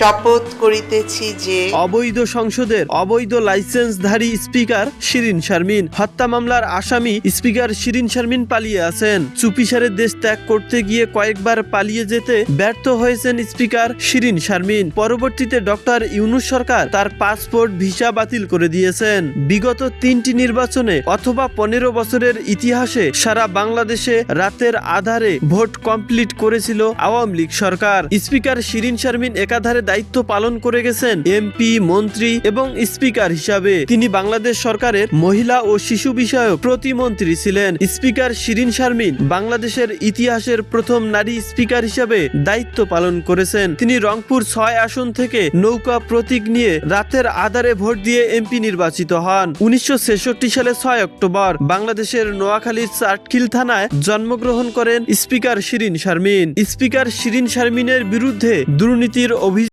শপথ করিতেছি যে অবৈধ সংসদের অবৈধ লাইসেন্সধারী স্পিকার শিরিন শারমিন হত্যা মামলার আসামি স্পিকার শিরিন শারমিন পালিয়ে আছেন। চুপিসারে দেশ ত্যাগ করতে গিয়ে কয়েকবার পালিয়ে যেতে ব্যর্থ হয়েছেন স্পিকার শিরিন শারমিন। পরবর্তীতে ডক্টর ইউনুস সরকার তার পাসপোর্ট ভিসা বাতিল করে দিয়েছেন। বিগত তিনটি নির্বাচনে অথবা পনেরো বছরের ইতিহাসে সারা বাংলাদেশে রাতের আধারে ভোট কমপ্লিট করেছিল আওয়ামী লীগ সরকার। স্পিকার শিরিন শারমিন একাধারে দায়িত্ব পালন করে গেছেন এমপি মন্ত্রী এবং স্পিকার হিসাবে। তিনি বাংলাদেশ সরকারের মহিলা ও শিশু বিষয়ক প্রতিমন্ত্রী ছিলেন। স্পিকার শিরিন শারমিন বাংলাদেশের ইতিহাসের প্রথম নারী স্পিকার হিসাবে দায়িত্ব পালন করেছেন। তিনি রংপুর ছয় আসন থেকে নৌকা প্রতীক নিয়ে রাতের আধারে ভোট দিয়ে এমপি নির্বাচিত হন। উনিশশো ছেষট্টি সালে ছয় অক্টোবর বাংলাদেশের নোয়াখালীর চাটখিল থানায় জন্মগ্রহণ করেন স্পিকার শিরিন শারমিন। স্পিকার শিরিন শারমিনের বিরুদ্ধে দুর্নীতির অভিযোগ